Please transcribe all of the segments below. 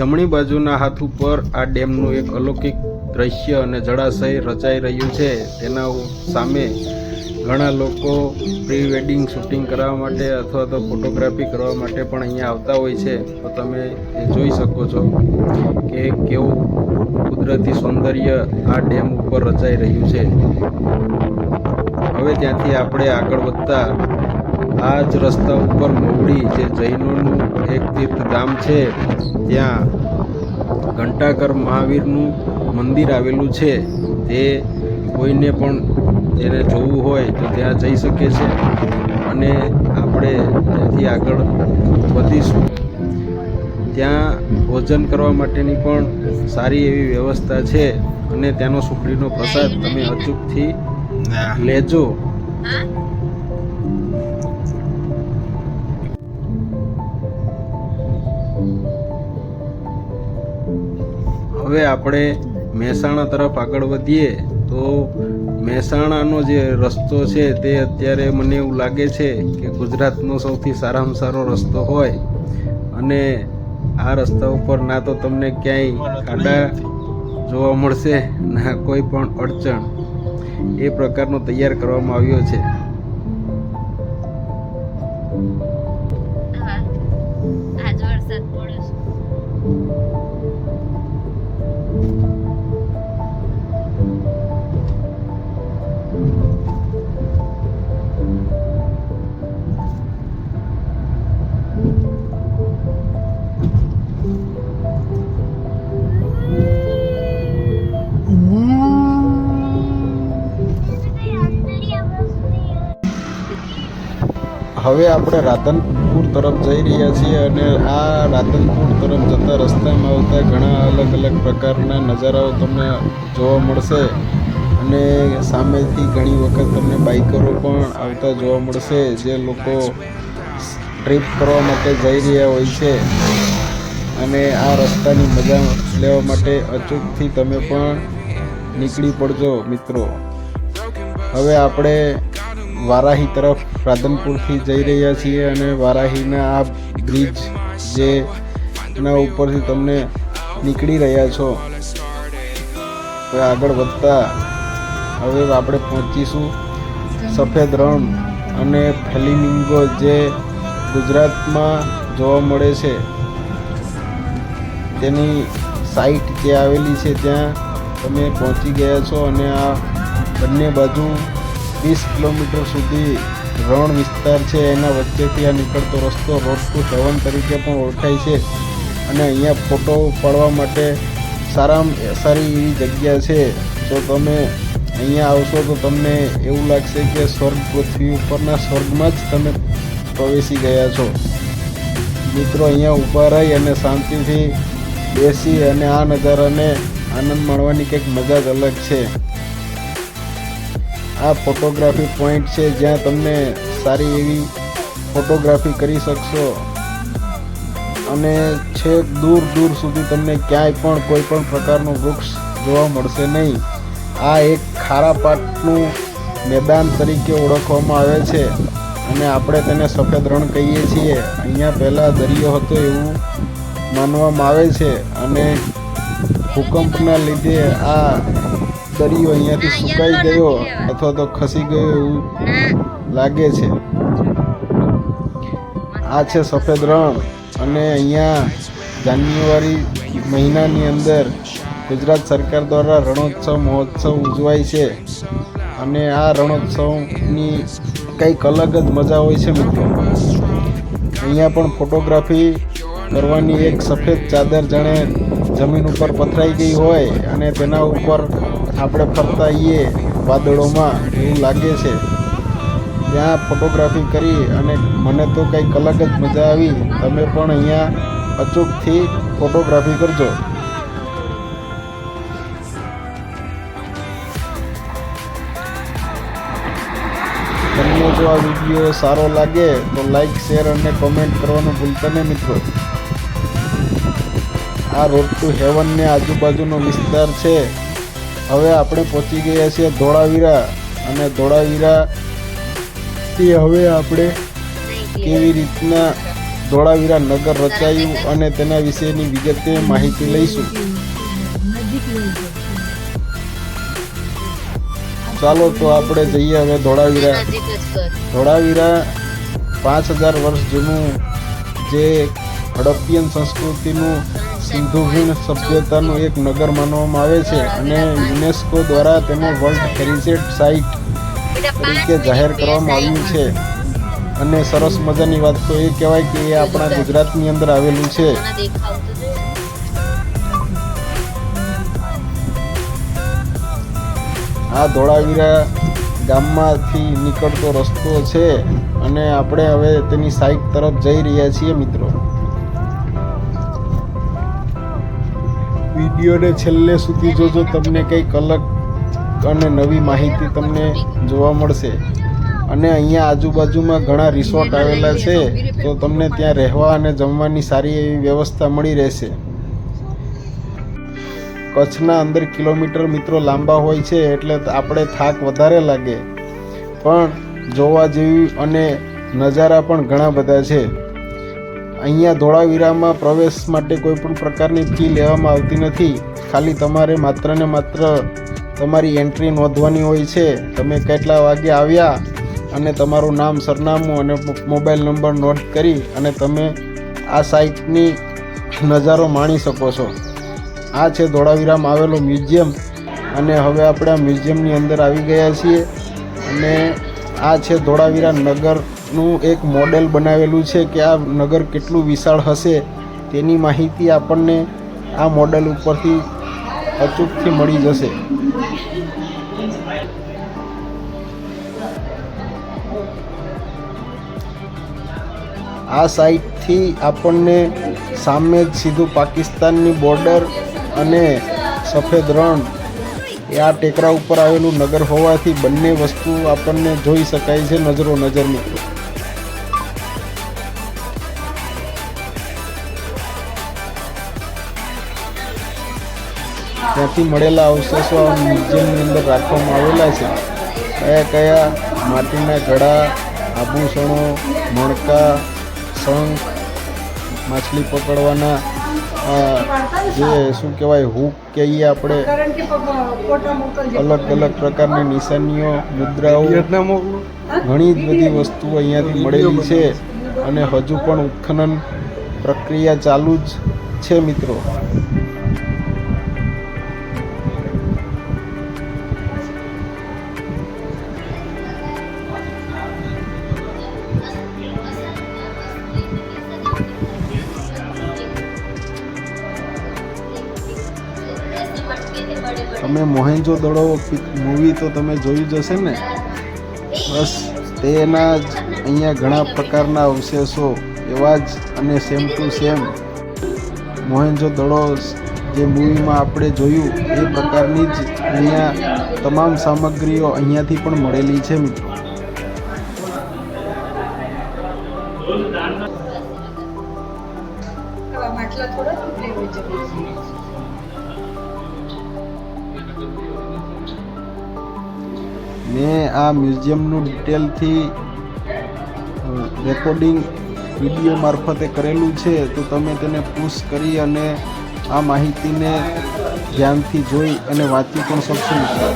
જમણી બાજુના હાથ ઉપર આ ડેમનું એક અલૌકિક દ્રશ્ય અને જળાશય રચાઈ રહ્યું છે. તેના સામે ઘણા લોકો પ્રી વેડિંગ શૂટિંગ કરવા માટે અથવા તો ફોટોગ્રાફી કરવા માટે પણ અહીંયા આવતા હોય છે. તો તમે એ જોઈ શકો છો કે કેવું કુદરતી સૌંદર્ય આ ડેમ ઉપર રચાઈ રહ્યું છે. હવે ત્યાંથી આપણે આગળ વધતા આ જ રસ્તા ઉપર મોવડી જે જૈનોનું એક તીર્થધામ છે ત્યાં ઘંટાકર મહાવીરનું મંદિર આવેલું છે. તે કોઈને પણ તેને જોવું હોય તો ત્યાં જઈ શકે છે અને આપણે ત્યાંથી આગળ વધીશું. ત્યાં ભોજન કરવા માટેની પણ સારી એવી વ્યવસ્થા છે અને ત્યાંનો સુખડીનો પ્રસાદ તમે અચૂકથી લેજો. હવે આપણે મહેસાણા તરફ આગળ વધીએ તો મહેસાણાનો જે રસ્તો છે તે અત્યારે મને એવું લાગે છે કે ગુજરાતનો સૌથી સારામાં સારો રસ્તો હોય. અને આ રસ્તા ઉપર ના તો તમને ક્યાંય ખાડા જોવા મળશે, ના કોઈ પણ અડચણ. એ પ્રકારનો તૈયાર કરવામાં આવ્યો છે. હવે આપણે રાધનપુર તરફ જઈ રહ્યા છીએ અને આ રાધનપુર તરફ જતા રસ્તામાં આવતા ઘણા અલગ અલગ પ્રકારના નજારાઓ તમને જોવા મળશે. અને સામેથી ઘણી વખત તમને બાઇકરો પણ આવતા જોવા મળશે, જે લોકો ટ્રીપ કરવા માટે જઈ રહ્યા હોય છે. અને આ રસ્તાની મજા લેવા માટે અચૂકથી તમે પણ નીકળી પડજો મિત્રો. હવે આપણે વારાહી તરફ રાધનપુરથી જઈ રહ્યા છીએ અને વારાહીના આ બ્રિજ જે એના ઉપરથી તમને નીકળી રહ્યા છો આગળ વધતા હવે આપણે પહોંચીશું સફેદ રણ અને ફેલિમિંગો જે ગુજરાતમાં જોવા મળે છે. તેની સાઇટ જે આવેલી છે ત્યાં તમે પહોંચી ગયા છો અને આ બંને બાજુ વીસ કિલોમીટર સુધી રણ વિસ્તાર છે. એના વચ્ચેથી આ નીકળતો રસ્તો રોડ ટુ હેવન તરીકે પણ ઓળખાય છે. અને અહીંયા ફોટો પાડવા માટે સારામાં સારી એવી જગ્યા છે. જો તમે અહીંયા આવશો તો તમને એવું લાગશે કે સ્વર્ગ પૃથ્વી ઉપરના સ્વર્ગમાં જ તમે પ્રવેશી ગયા છો. મિત્રો અહીંયા ઊભા રહી અને શાંતિથી બેસી અને આ નજારાને આનંદ માણવાની કંઈક મજા જ અલગ છે. આ ફોટોગ્રાફી પોઈન્ટ છે જ્યાં તમને સારી એવી ફોટોગ્રાફી કરી શકશો. અને છેક દૂર દૂર સુધી તમને ક્યાંય પણ કોઈ પણ પ્રકારનું વૃક્ષ જોવા મળશે નહીં. આ એક ખારા પાટનું મેદાન તરીકે ઓળખવામાં આવે છે અને આપણે તેને સફેદ રણ કહીએ છીએ. અહીંયા પહેલાં દરિયો હતો એવું માનવામાં આવે છે અને ભૂકંપના લીધે આ દરિયો અહીંયાથી સુકાઈ ગયો અથવા તો ખસી ગયો એવું લાગે છે. આ છે સફેદ રણ અને અહીંયા જાન્યુઆરી મહિનાની અંદર ગુજરાત સરકાર દ્વારા રણોત્સવ મહોત્સવ ઉજવાય છે. અને આ રણોત્સવની કંઈક અલગ જ મજા હોય છે મિત્રો. અહીંયા પણ ફોટોગ્રાફી કરવાની એક સફેદ ચાદર જાણે જમીન ઉપર પથરાઈ ગઈ હોય અને તેના ઉપર આપણે ફરતા આવીએ વાદળોમાં એવું લાગે છે. ત્યાં ફોટોગ્રાફી કરી અને મને તો કંઈક અલગ જ મજા આવી. તમે પણ અહીંયા અચૂકથી ફોટોગ્રાફી કરજો. તમને જો આ વીડિયો સારો લાગે તો લાઈક શેર અને કોમેન્ટ કરવાનું ભૂલતા નહીં મિત્રો. આ રોડ ટુ હેવનને આજુબાજુનો વિસ્તાર છે. હવે આપણે પહોંચી ગયા છીએ ધોળાવીરા અને ધોળાવીરા થી હવે આપણે કેવી રીતના ધોળાવીરા નગર રચાયું અને તેના વિશેની વિગતે માહિતી લઈશું. ચાલો તો આપણે જઈએ હવે ધોળાવીરા. ધોળાવીરા પાંચ હજાર વર્ષ જૂનું જે હડપ્પિયન સંસ્કૃતિનું સિંધુ ખીણ સભ્યતાનું એક નગર માનવામાં આવે છે અને યુનેસ્કો દ્વારા તેને વર્લ્ડ હેરિટેજ સાઇટ તરીકે જાહેર કરવામાં આવ્યું છે અને સરસ મજાની વાત તો એ કહેવાય કે એ આપણા ગુજરાતની અંદર આવેલું છે. આ ધોળાવીરા ગામમાંથી નીકળતો રસ્તો છે અને આપણે હવે તેની સાઈડ તરફ જઈ રહ્યા છીએ મિત્રો વિડીયોને છેલ્લે સુધી જોજો, તમને કંઈક અલગ અને નવી માહિતી તમને જોવા મળશે. અને અહીંયા આજુબાજુમાં ઘણા રિસોર્ટ આવેલા છે, તો તમને ત્યાં રહેવા અને જમવાની સારી એવી વ્યવસ્થા મળી રહેશે. કચ્છના અંદર કિલોમીટર મિત્રો લાંબા હોય છે, એટલે આપણે થાક વધારે લાગે. પણ જોવા જેવી અને નજારા પણ ઘણા બધા છે. અહીંયા ધોળાવીરામાં પ્રવેશ માટે કોઈ પણ પ્રકારની ફી લેવામાં આવતી નથી. ખાલી તમારે માત્ર ને માત્ર તમારી એન્ટ્રી નોંધવાની હોય છે. તમે કેટલા વાગે આવ્યા અને તમારું નામ, સરનામું અને મોબાઈલ નંબર નોટ કરી અને તમે આ સાઇટની નજારો માણી શકો છો. આ છે ધોળાવીરામાં આવેલો મ્યુઝિયમ અને હવે આપણે આ મ્યુઝિયમની અંદર આવી ગયા છીએ. અને આ છે ધોળાવીરા નગરનું એક મોડેલ બનાવેલું છે કે આ નગર કેટલું વિશાળ હશે તેની માહિતી આપણને આ મોડેલ ઉપરથી અચૂકથી મળી જશે. આ સાઇટથી આપણને સામે જ સીધું પાકિસ્તાનની બોર્ડર અને સફેદ રણ એ આ ટેકરા ઉપર આવેલું નગર હોવાથી બંને વસ્તુ આપણને જોઈ શકાય છે નજરો નજર મિત્રો. ત્યાંથી મળેલા અવશેષો આ મ્યુઝિયમની અંદર રાખવામાં આવેલા છે. કયા કયા માટીના ઘડા આભૂષણો, મણકા, શંખ, માછલી પકડવાના જે શું કહેવાય હૂક કહીએ આપણે. અલગ અલગ પ્રકારની નિશાનીઓ મુદ્રાઓ ઘણી જ બધી વસ્તુઓ અહીંયાથી મળેલી છે અને હજુ પણ ઉત્ખનન પ્રક્રિયા ચાલુ જ છે મિત્રો. તમે મોહેન્જો દડો મૂવી તો તમે જોયું જ હશે ને? બસ, તેના જ અહીંયા ઘણા પ્રકારના અવશેષો, એવા જ અને સેમ ટુ સેમ મોહેન્જો દડો જે મૂવીમાં આપણે જોયું, એ પ્રકારની જ અહીંયા તમામ સામગ્રીઓ અહીંયાથી પણ મળેલી છે મિત્રો. માટલા થોડા મેં આ મ્યુઝિયમનું ડિટેલથી રેકોર્ડિંગ વીડિયો મારફતે કરેલું છે, તો તમે તેને પુશ કરી અને આ માહિતીને ધ્યાનથી જોઈ અને વાંચી પણ શકશો. મિત્રો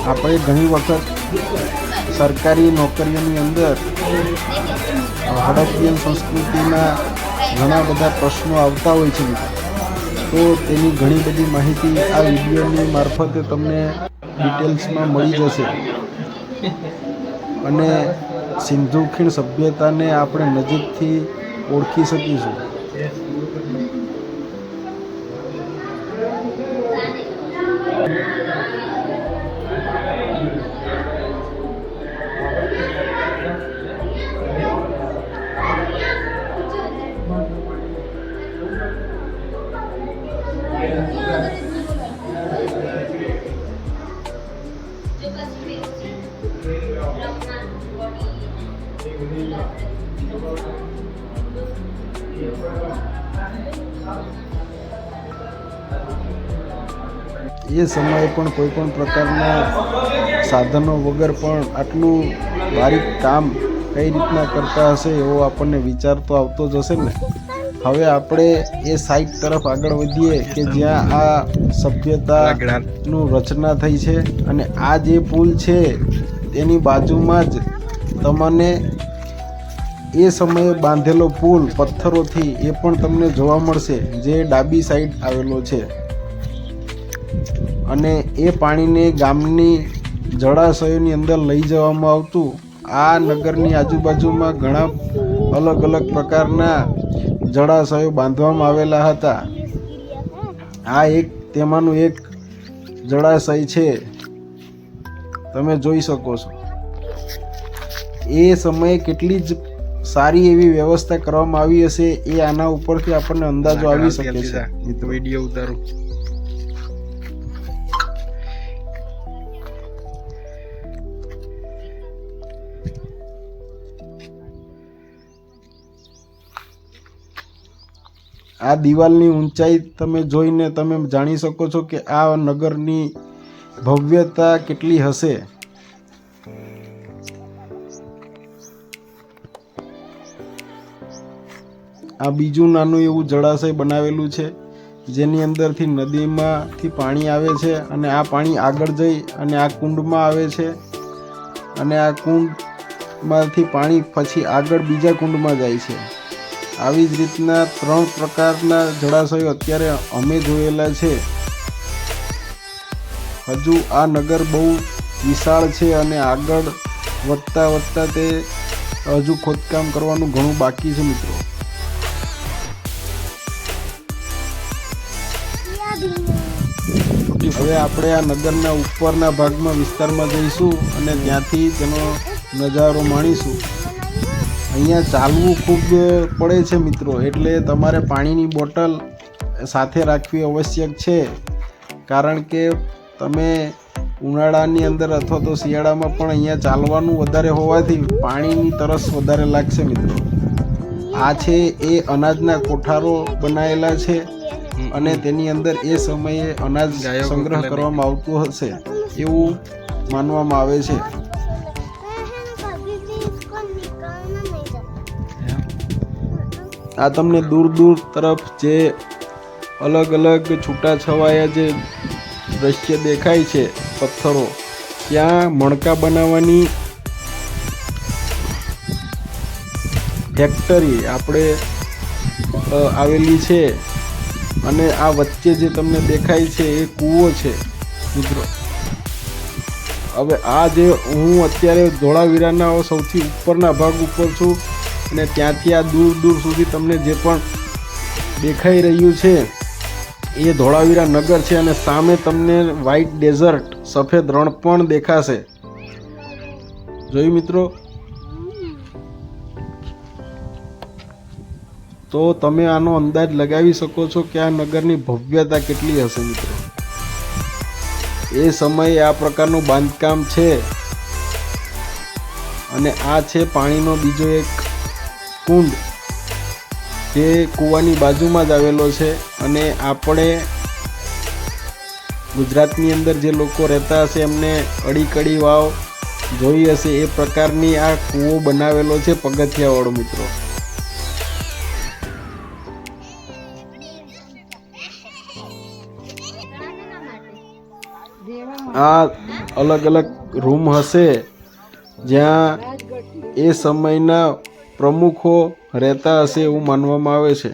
આપણે ઘણી વખત સરકારી નોકરીઓની અંદર ભારતીય સંસ્કૃતિના ઘણા બધા પ્રશ્નો આવતા હોય છે તો તેની ઘણી બધી માહિતી આ વિડીયોની મારફતે તમને ડિટેલ્સમાં મળી જશે અને સિંધુ ખીણ સભ્યતાને આપણે નજીકથી ઓળખી શકીશું Thank. એ સમયે પણ કોઈ પણ પ્રકારના સાધનો વગર પણ આટલું બારીક કામ કઈ રીતના કરતા હશે એવો આપણને વિચાર તો આવતો જ હશે ને? હવે આપણે એ સાઇટ તરફ આગળ વધીએ કે જ્યાં આ સભ્યતાનું રચના થઈ છે અને આ જે પુલ છે, તેની બાજુમાં જ તમને એ સમયે બાંધેલો પુલ પથ્થરોથી એ પણ તમને જોવા મળશે, જે ડાબી સાઈડ આવેલો છે. અને એ પાણીને ગામની જળાશયોની અંદર લઈ જવામાં આવતું. આ નગરની આજુબાજુમાં ઘણા અલગ અલગ પ્રકારના જળાશયો બાંધવામાં આવેલા હતા. આ એક તેમાંનું એક જળાશય છે. તમે જોઈ શકો છો. એ સમયે કેટલી જ સારી એવી વ્યવસ્થા કરવામાં આવી હશે એ આના ઉપરથી આપણને અંદાજો આવી શકે છે. વીડિયો ઉતારો. આ દિવાલની ઊંચાઈ તમે જોઈને તમે જાણી શકો છો કે આ નગરની ભવ્યતા કેટલી હશે. આ બીજું નાનું એવું જળાશય બનાવેલું છે, જેની અંદરથી નદીમાંથી પાણી આવે છે અને આ પાણી આગળ જઈ અને આ કુંડમાં આવે છે. અને આ કુંડમાંથી પાણી પછી આગળ બીજા કુંડમાં જાય છે. આવી જ રીતના ત્રણ પ્રકારના જળાશયો અત્યારે અમે જોયેલા છે. હજુ આ નગર બહુ વિશાળ છે અને આગળ વધતા વધતા તે હજુ ખોદકામ કરવાનું ઘણું બાકી છે, મિત્રો. હવે આપણે આ નગરના ઉપરના ભાગમાં વિસ્તારમાં જઈશું અને ત્યાંથી તેનો નજારો માણીશું. અહીંયા ચાલવું ખૂબ પડે છે મિત્રો, એટલે તમારે પાણીની બોટલ સાથે રાખવી આવશ્યક છે. કારણ કે તમે ઉનાળાની અંદર અથવા તો શિયાળામાં પણ અહીંયા ચાલવાનું વધારે હોવાથી પાણીની તરસ વધારે લાગશે મિત્રો. આ છે એ અનાજના કોઠારો બનાવેલા છે. અને તેની અંદર એ સમયે અનાજ સંગ્રહ કરવામાં આવતું હશે એવું માનવામાં આવે છે. આ તમને દૂર દૂર તરફ જે અલગ અલગ છૂટાછવાયા જે દ્રશ્ય દેખાય છે પથ્થરો ત્યાં મણકા બનાવવાની ફેક્ટરી આપણે આવેલી છે. અને આ વચ્ચે જે તમને દેખાય છે એ કૂવો છે, મિત્રો. હવે આ જે હું અત્યારે ધોળાવીરાના સૌથી ઉપરના ભાગ ઉપર છું અને ત્યાંથી આ દૂર દૂર સુધી તમને જે પણ દેખાઈ રહ્યું છે, એ ધોળાવીરા નગર છે અને સામે તમને વ્હાઈટ ડેઝર્ટ સફેદ રણ પણ દેખાશે. જોયું મિત્રો? તો તમે આનો અંદાજ લગાવી શકો છો કે આ નગરની ભવ્યતા કેટલી હશે મિત્રો? એ સમયે આ પ્રકારનું બાંધકામ છે. અને આ છે પાણીનો બીજો એક કુંડ જે કૂવાની બાજુમાં જ આવેલો છે. અને આપણે ગુજરાતની અંદર જે લોકો રહેતા હશે, એમને અડીકડી વાવ જોઈ હશે. એ પ્રકારની આ કૂવો બનાવેલો છે પગથિયાવાળો મિત્રો. આ અલગ અલગ રૂમ હશે જ્યાં એ સમયના પ્રમુખો રહેતા હશે એવું માનવામાં આવે છે.